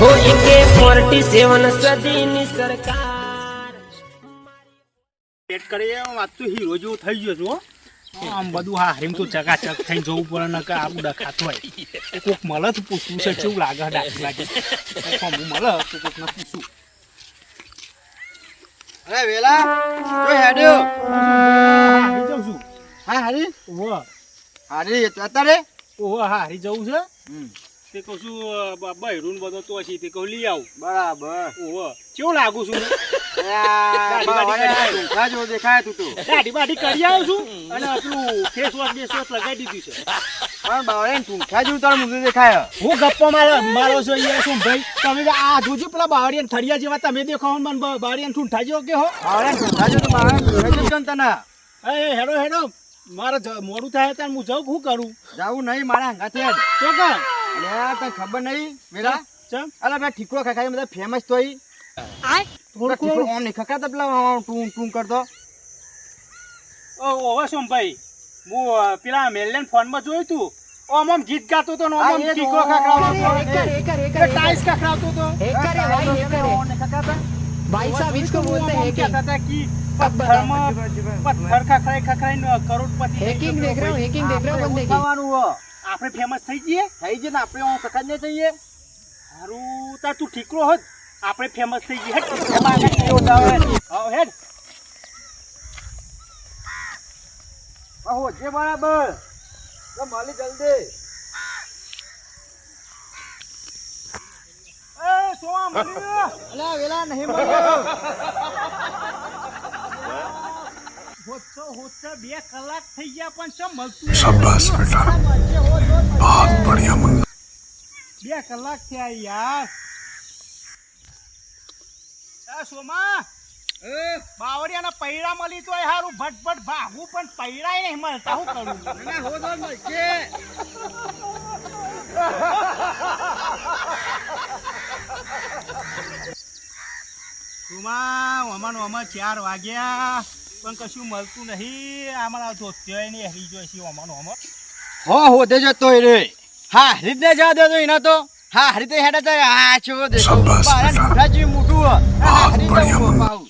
હો એકે forty seven સદીની સરકાર. પેટ કરી વાત હીરો જેવો થઈ ગયો છું આમ બધું હા હરીમ તો ચકાચક થઈને જવું પડે ને કે આવું ડખાતું હોય. એ મળે તો પૂછવું છે કેવું લાગે ડાક લાગે. કોક મળે તો કોકને પૂછું. અરે વેલા તો હેડ્યો જાઉં છું. હા હારી? ઓહો. હારી અત્યારે? ઓહો હા હારી જવું છે? હમ, તે કહું છું બહેરું બધો તો તે કહું લઈ આવું. બરાબર. ઓહો કેવું લાગુ છું? દેખાય તું તો. દાઢી બાઢી કરી આવ્યો છું અને પેલું ફેસ વોશ બેસ વોશ લગાવી દીધું છે. પણ બાવળિયા ટૂંખા જેવું તારું મુંડું દેખાય. હું ગપ્પો મારો મારો છો અહીંયા શું ભાઈ? તમે આ જોજો પેલા બાવળિયા થળિયા જેવા તમે દેખો મને બાવળિયા ઠૂંઠા જેવો કે હો બાવળિયા જેવું તો બાવળિયા તને એ હેડો હેડો. મારે મોડું થાય ત્યારે હું જાઉં શું કરું. જવું નહીં મારા હંગાથી તને ખબર નહીં વેલા ચમ અલા મેં ઠીકરો ખખાઈ બધા ફેમસ તો ઈ થોડું ઠીકરો થોડું ઓમ નહીં ખખાતા પેલા આમ ટૂં ટૂં કરતો ઓવા શું ભાઈ હું અ, પેલા મેલન ફોનમાં જોયું તું ઓમ આમ ગીત ગાતો તો ને ઓમ હા, આમ એ જ ટીકો ઓમ. ખખડાવતો એક હતો. કરે, એક કરે, એક એ ટાઈસ ખખડાવતો હતો हैकर है भाई हैकर है ઓમ નહીં ખખાતા? भाई साहब इसको ઓમ बोलते हैं આમ કહેતા हैकिंग હતા કે अब बताओ પથ્થરમાં પથ્થર ખખડાઈ ખખડાઈને કરોડપતિ થઈ हैकिंग ગયો देख रहे हो ભાઈ. हैकिंग देख रहे हो આપણે बंदे એવું की થવાનું હો. આપણે ફેમસ થઈ જઈએ? થઈ જઈએ ને આપણે ઓમ ખખાઈ નહીં થઈએ હારું તાર તું ઠીકરો હોત આપણે ફેમસ થઈ જઈએ હેડ. હા જે બરાબર. માલી જલ્દી. સોવા મળ્યું અલા વેલા નહીં મળ્યો હોચો હોચો બે કલાક થઈ ગયા પણ શું મળતું શાબાશ બેટા. બહુત બઢિયા મુન્ના બે કલાક થયા યાર. સોમા એ? પૈડા નહીં મળતા. હું અમાનો અમાર ચાર વાગ્યા. પણ કશું મળતું નહીં. અમારા ધોત્યો નહીં હરી જોઈ છે અમાનો અમાર હો હોદે જતો રે. હા હરીત ને જા દે તો એના તો. હા હરીત હેડા તો આ છો દે. ઢૂંઢા મોટું હો. હા, જવું મુન્ના. પાહું.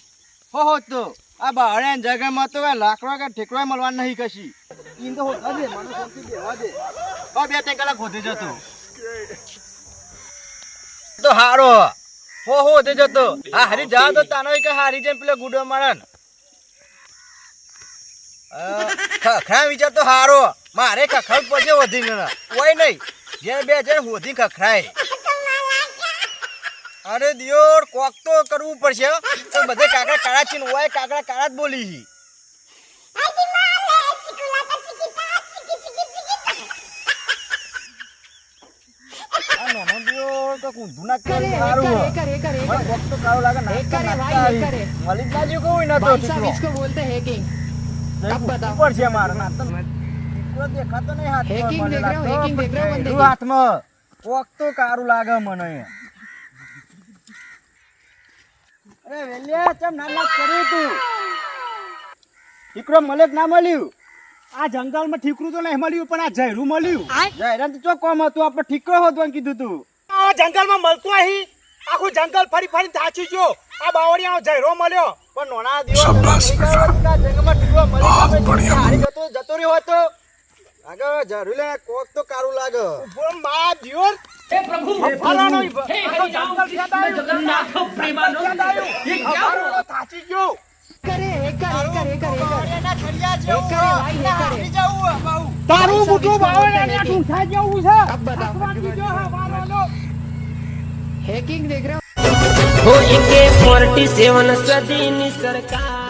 હો હો તો. આ બાવળિયા જગ્યામાં તો લાકડા કે ઠેકડો મળવા નહીં કશી. ઈન તો હોતા દે મને શાંતિ બેહવા દે હો બે ત્રણ કલાક હોદે જતો. તો હારો. હો હો, તે જતો. આ હારી જા તો તાનો કે હારી જઈને પેલો ગુડો મારન ખખરા વિચાર તો હારો. મારે ખખડ પછી વધી ને કોઈ નહીં. જે બે જણ હોધી ખખરાય અરે દિયોર, કોક તો કરવું પડશે. તો બધે કાકડા કાળા ચીન હોય કાકડા કાળા જ બોલી હી આ નાનો દિયોર તો ઊંધું ના કરે हैकर है સારું હો. हैकर हैकर મને हैकर કોક તો કાળો લાગે નાચતા હેકર હે નાચતા ભાઈ, આવી. હેકર હે. મળી જ ના જ્યું કોઈ ના તો भाई साहब દીકરો. इसको बोलते हैं हैकिंग જઈ अब बताओ। ઉપર છે મારે નાચતા દીકરો દેખાતો નહીં હાથમાં Hacking મને દેખ રહ્યો, લાગતો. hacking દેખ રહ્યો બંદે એનું કી. હાથમાં કોક તો કારું લાગે મને અરે વેલ્યા ચમ ના નાચ કર્યું તું દીકરો મળે કે ના મળ્યું આ જંગલમાં ઠીકરું તો નહીં મળ્યું પણ આ ઝેરું મળ્યું જાહેરાત તો ચોક કોમ હતું આપણે ઠીકરો હોતું કીધું તું આ જંગલમાં મળતું અહીં? આખું જંગલ ફરી ફરી થાચી ગયો. આ બાવળિયાનો ઝેરો મળ્યો. પણ નોના દિવસ જંગલમાં ટુકડો મળ્યો જતો જતો રહ્યો હતો. આગળ જરૂર લે કોક તો કારું લાગે. ઊભો મા દિયોર. હે પ્રભુ ફલાણો હે જગન્નાથ પ્રેમાનંદ એ ક્યાં થાચી ગયો. કરે કરે કરે કરે ના ખડિયા જો કરે ભાઈ ના હરી જાવ બાઉ. તારું બુટું ભાવે ને ઠૂઠા જેવું છે. બતાવ જો હા વાળો હેકિંગ દેખ રહા હો એકે 47 સદીની સરકાર